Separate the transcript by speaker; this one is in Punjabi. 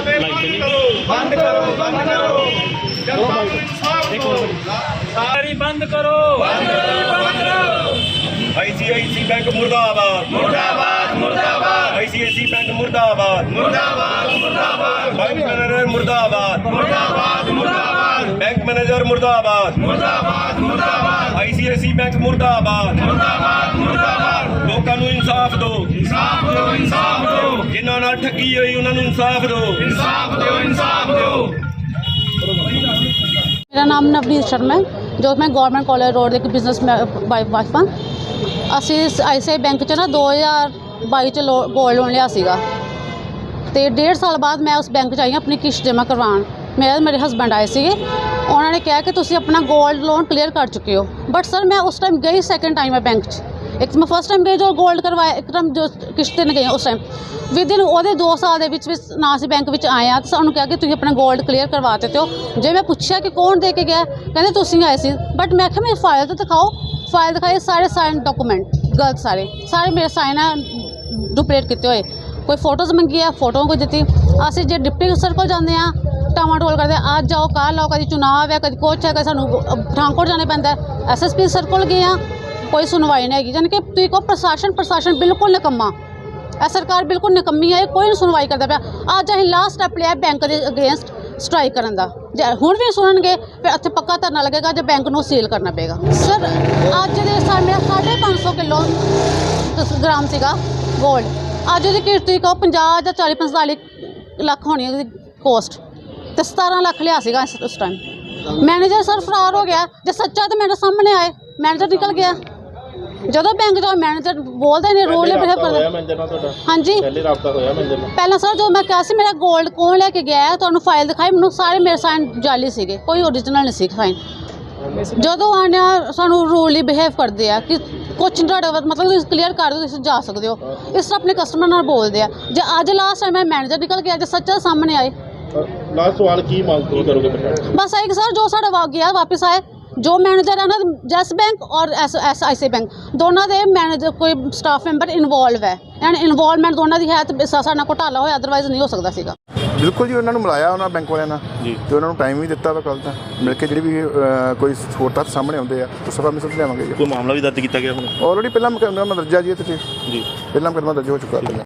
Speaker 1: ਭਾਈ ਲਾਈਵ ਚੱਲੀ
Speaker 2: ਬੰਦ ਕਰੋ ਬੰਦ ਕਰੋ। ਜਨਤਾ ਨੂੰ ਇਨਸਾਫ ਦਿਓ
Speaker 3: ਸਾਰੀ ਬੰਦ ਕਰੋ।
Speaker 2: ਆਈਸੀਆਈਸੀ ਬੈਂਕ ਮੁਰਦਾਬਾਦ। ਮੁਰਦਾਬਾਦ ਮੁਰਦਾਬਾਦ। ਆਈਸੀਆਈਸੀ ਬੈਂਕ ਮੁਰਦਾਬਾਦ। ਮੁਰਦਾਬਾਦ ਮੁਰਦਾਬਾਦ। ਬੈਂਕ ਮੈਨੇਜਰ ਮੁਰਦਾਬਾਦ। ਮੁਰਦਾਬਾਦ। ਮੁਰਦਾਬਾਦ ਬੈਂਕ ਮੈਨੇਜਰ ਮੁਰਦਾਬਾਦ ਮੁਰਦਾਬਾਦ ਮੁਰਦਾਬਾਦ ਆਈਸੀਆਈਸੀ ਬੈਂਕ ਮੁਰਦਾਬਾਦ ਮੁਰਦਾਬਾਦ ਮੁਰਦਾਬਾਦ ਲੋਕਾਂ ਨੂੰ ਇਨਸਾਫ ਦਿਓ ਇਨਸਾਫ ਦਿਓ ਇਨਸਾਫ ਦਿਓ ਜਿਨ੍ਹਾਂ ਨਾਲ ਠੱਗੀ ਹੋਈ ਉਹਨਾਂ ਨੂੰ ਇਨਸਾਫ ਦਿਓ ਇਨਸਾਫ ਦਿਓ ਇਨਸਾਫ ਦਿਓ
Speaker 4: ਮੇਰਾ ਨਾਮ ਨਵਨੀਤ ਸ਼ਰਮਾ ਹੈ ਜੋ ਮੈਂ ਗਵਰਨਮੈਂਟ ਕਾਲਜ ਰੋਡ ਦੇ ਇੱਕ ਬਿਜ਼ਨਸ ਵਾਈਫ ਹਾਂ ਅਸੀਂ ਆਈਸੀਆਈ ਬੈਂਕ 'ਚ ਨਾ 2022 ਚ ਗੋਲਡ ਲੋਨ ਲਿਆ ਸੀਗਾ ਤੇ ਡੇਢ ਸਾਲ ਬਾਅਦ ਮੈਂ ਉਸ ਬੈਂਕ 'ਚ ਆਈ ਹਾਂ ਆਪਣੀ ਕਿਸ਼ਤ ਜਮ੍ਹਾਂ ਕਰਵਾਉਣ ਮੇਰੇ ਮੇਰੇ ਹਸਬੰਡ ਆਏ ਸੀਗੇ ਉਹਨਾਂ ਨੇ ਕਿਹਾ ਕਿ ਤੁਸੀਂ ਆਪਣਾ ਗੋਲਡ ਲੋਨ ਕਲੀਅਰ ਕਰ ਚੁੱਕੇ ਹੋ। ਬਟ ਸਰ ਮੈਂ ਉਸ ਟਾਈਮ ਗਈ ਸੈਕੰਡ ਟਾਈਮ ਹੈ ਬੈਂਕ 'ਚ। ਇੱਕ ਮੈਂ ਫਸਟ ਟਾਈਮ ਗਈ ਜੋ ਗੋਲਡ ਕਰਵਾਇਆ, ਇੱਕ ਟਾਈਮ ਜੋ ਕਿਸ਼ਤ ਤੇ ਗਈ ਉਸ ਟਾਈਮ ਵਿਦਿਨ ਉਹਦੇ 2 ਸਾਲ ਦੇ ਵਿੱਚ ਵਿੱਚ ਨਾ ਅਸੀਂ ਬੈਂਕ ਵਿੱਚ ਆਏ ਆ ਤੇ ਸਾਨੂੰ ਕਿਹਾ ਕਿ ਤੁਸੀਂ ਆਪਣਾ ਗੋਲਡ ਕਲੀਅਰ ਕਰਵਾ ਦਿੱਤੇ ਹੋ। ਜੇ ਮੈਂ ਪੁੱਛਿਆ ਕਿ ਕੌਣ ਦੇ ਕੇ ਗਿਆ, ਕਹਿੰਦੇ ਤੁਸੀਂ ਆਏ ਸੀ। ਬਟ ਮੈਂ ਕਿਹਾ ਮੇਰੀ ਫਾਈਲ ਤਾਂ ਦਿਖਾਓ। ਫਾਈਲ ਦਿਖਾਈ ਸਾਰੇ ਸਾਈਨ ਡਾਕੂਮੈਂਟ ਗਲਤ ਸਾਰੇ। ਸਾਰੇ ਮੇਰੇ ਸਾਈਨ ਆ ਡੁਪਲੀਕੇਟ ਕੀਤੇ ਹੋਏ। ਕੋਈ ਫੋਟੋਜ਼ ਮੰਗੀ ਆ ਫੋਟੋ ਕੋਈ ਦਿੱਤੀ। ਅਸੀਂ ਜੇ ਡਿਪਟੀ ਸਰ ਕੋਲ ਜਾਂਦੇ ਆ ਟਮਾਟੋਲ ਕਰਦੇ ਆ, ਅੱਜ ਆਓ ਕੱਲ੍ਹ ਆਓ ਕਦੀ ਚੁਣਾਵ ਹੈ ਕਦੀ ਕੁਛ ਹੈ ਕਦੀ ਸਾਨੂੰ ਪਠਾਨਕੋਟ ਜਾਣਾ ਪੈਂਦਾ ਐਸਐਸਪੀ ਸਰ ਕੋਲ ਗਏ ਆ ਕੋਈ ਸੁਣਵਾਈ ਨਹੀਂ ਹੈਗੀ। ਯਾਨੀ ਕਿ ਤੁਸੀਂ ਕਹੋ ਪ੍ਰਸ਼ਾਸਨ ਪ੍ਰਸ਼ਾਸਨ ਬਿਲਕੁਲ ਨਿਕੰਮਾ। ਇਹ ਸਰਕਾਰ ਬਿਲਕੁਲ ਨਿਕੰਮੀ ਹੈ ਕੋਈ ਨਹੀਂ ਸੁਣਵਾਈ ਕਰਦਾ ਪਿਆ। ਅੱਜ ਅਸੀਂ ਲਾਸਟ ਸਟੈਪ ਲਿਆ ਬੈਂਕ ਦੇ ਅਗੇਂਸਟ ਸਟ੍ਰਾਈਕ ਕਰਨ ਦਾ। ਜੇ ਹੁਣ ਵੀ ਸੁਣਨਗੇ ਫਿਰ ਇੱਥੇ ਪੱਕਾ ਧਰਨਾ ਲੱਗੇਗਾ ਜੇ ਬੈਂਕ ਨੂੰ ਸੀਲ ਕਰਨਾ ਪਏਗਾ। ਸਰ ਅੱਜ ਦੇ ਸਾਹਮਣੇ 550 ਕਿਲੋ ਦਸ ਗ੍ਰਾਮ ਸੀਗਾ ਗੋਲਡ ਅੱਜ ਉਹਦੀ ਕੀਮਤ ਕਹੋ 50 ਜਾਂ 40 45 ਲੱਖ ਹੋਣੀ ਉਹਦੀ ਕੋਸਟ ਤੇ 17 ਲੱਖ ਲਿਆ ਸੀਗਾ ਇਸ- ਉਸ ਟਾਈਮ ਮੈਨੇਜਰ ਸਰ ਫਰਾਰ ਹੋ ਗਿਆ। ਜੇ ਸੱਚਾ ਤਾਂ ਮੇਰੇ ਸਾਹਮਣੇ ਆਏ। ਮੈਨੇਜਰ ਨਿਕਲ ਗਿਆ। ਜਦੋਂ ਬੈਂਕ ਦਾ ਮੈਨੇਜਰ ਬੋਲਦੇ ਨੇ ਰੋਲ
Speaker 1: ਹੋਇਆ ਮੈਨੇਜਰ ਨਾਲ ਤੁਹਾਡਾ?
Speaker 4: ਹਾਂਜੀ।
Speaker 1: ਪਹਿਲੇ ਰਾਬਤਾ ਹੋਇਆ ਮੈਨੇਜਰ ਨਾਲ?
Speaker 4: ਪਹਿਲਾਂ ਸਰ ਜਦੋਂ ਮੈਂ ਕਿਹਾ ਸੀ ਮੇਰਾ 골ਡ ਕੌਣ ਲੈ ਕੇ ਗਿਆ ਹੈ, ਤੁਹਾਨੂੰ ਫਾਈਲ ਦਿਖਾਈ ਮੈਨੂੰ ਸਾਰੇ ਮੇਰੇ ਸਾਈਨ ਜਾਲੀ ਸੀਗੇ। ਕੋਈ ਓਰੀਜਨਲ ਨਹੀਂ ਸੀ ਸਾਈਨ ਜਦੋਂ ਆਣਿਆ ਸਾਨੂੰ ਰੂਲੀ ਬਿਹੇਵ ਕਰਦੇ ਆ ਕਿ ਕੁਛ ਨੀ ਤੁਹਾਡੇ ਮਤਲਬ ਤੁਸੀਂ ਕਲੀਅਰ ਕਰ ਦਿਓ ਤੁਸੀਂ ਜਾ ਸਕਦੇ ਹੋ। ਇਸ ਤਰ੍ਹਾਂ ਆਪਣੇ ਕਸਟਮਰ ਨਾਲ ਬੋਲਦੇ ਆ। ਜੇ ਅੱਜ ਲਾਸਟ ਟਾਈਮ ਮੈਂ ਮੈਨੇਜਰ ਨਿਕਲ ਗਿਆ ਜੇ ਸੱਚਾ ਸਾਹਮਣੇ ਆਏ
Speaker 1: ਲਾਸਟ ਸਵਾਲ ਕੀ ਮੰਗ ਕਰੋਗੇ ਪ੍ਰਸ਼ਾਸਨ
Speaker 4: ਬਸ ਆਏ ਕਿ ਸਰ ਜੋ ਸਾਡਾ ਵਾ ਗਿਆ ਵਾਪਸ ਆਏ। ਜੋ ਮੈਨੇਜਰ ਹੈ ਨਾ ਜੈਸ ਬੈਂਕ ਔਰ S S I C bank ਦੋਨਾਂ ਦੇ ਮੈਨੇਜਰ ਕੋਈ ਸਟਾਫ ਮੈਂਬਰ ਇਨਵੋਲਵ ਹੈ। ਐਂਡ ਇਨਵੋਲਵਮੈਂਟ ਦੋਨਾਂ ਦੀ ਹੈ ਤੇ ਸਾਡਾ ਨਾਲ ਘੁਟਾਲਾ ਹੋਇਆ ਅਦਰਵਾਈਜ਼ ਨਹੀਂ ਹੋ ਸਕਦਾ ਸੀਗਾ।
Speaker 5: ਬਿਲਕੁਲ ਜੀ ਉਹਨਾਂ ਨੂੰ ਮਿਲਾਇਆ ਉਹਨਾਂ ਬੈਂਕ ਵਾਲਿਆਂ ਨਾਲ
Speaker 1: ਜੀ।
Speaker 5: ਤੇ ਉਹਨਾਂ ਨੂੰ ਟਾਈਮ ਵੀ ਦਿੱਤਾ ਵਾ ਕੱਲ ਤਾਂ ਮਿਲ ਕੇ ਜਿਹੜੀ ਵੀ ਅਹ, ਕੋਈ ਹੋਰ ਤੱਥ ਸਾਹਮਣੇ ਆਉਂਦੇ ਆ ਉਹ ਸਭਾ ਮਿਸਲ ਲਿਆਵਾਂਗੇ ਜੀ।
Speaker 1: ਕੋਈ ਮਾਮਲਾ ਵੀ ਦਰਜ ਕੀਤਾ ਗਿਆ ਹੁਣ?
Speaker 5: ਆਲਰੇਡੀ ਪਹਿਲਾਂ ਮੁਕੱਦਮਾ ਦਰਜਾ ਜੀ ਇਹ ਤੇ
Speaker 1: ਜੀ।
Speaker 5: ਪਹਿਲਾਂ ਮੁਕੱਦਮਾ ਦਰਜ ਹੋ ਚੁੱਕਾ। ਪਹਿਲਾਂ